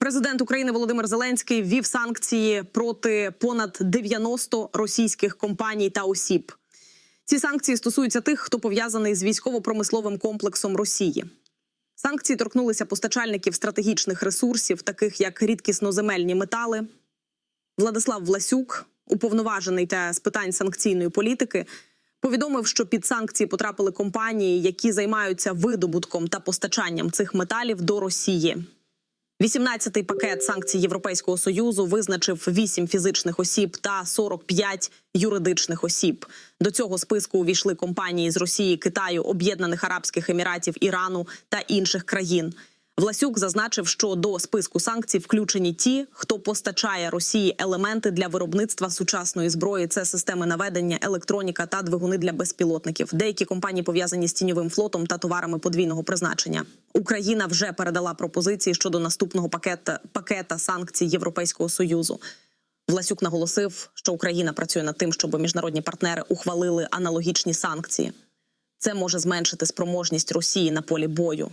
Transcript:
Президент України Володимир Зеленський ввів санкції проти понад 90 російських компаній та осіб. Ці санкції стосуються тих, хто пов'язаний з військово-промисловим комплексом Росії. Санкції торкнулися постачальників стратегічних ресурсів, таких як рідкісноземельні метали. Владислав Власюк, уповноважений та з питань санкційної політики, повідомив, що під санкції потрапили компанії, які займаються видобутком та постачанням цих металів до Росії. 18-й пакет санкцій Європейського союзу визначив 8 фізичних осіб та 45 юридичних осіб. До цього списку увійшли компанії з Росії, Китаю, Об'єднаних Арабських Еміратів, Ірану та інших країн. Власюк зазначив, що до списку санкцій включені ті, хто постачає Росії елементи для виробництва сучасної зброї. Це системи наведення, електроніка та двигуни для безпілотників. Деякі компанії пов'язані з тіньовим флотом та товарами подвійного призначення. Україна вже передала пропозиції щодо наступного пакета пакета санкцій Європейського союзу. Власюк наголосив, що Україна працює над тим, щоб міжнародні партнери ухвалили аналогічні санкції. Це може зменшити спроможність Росії на полі бою.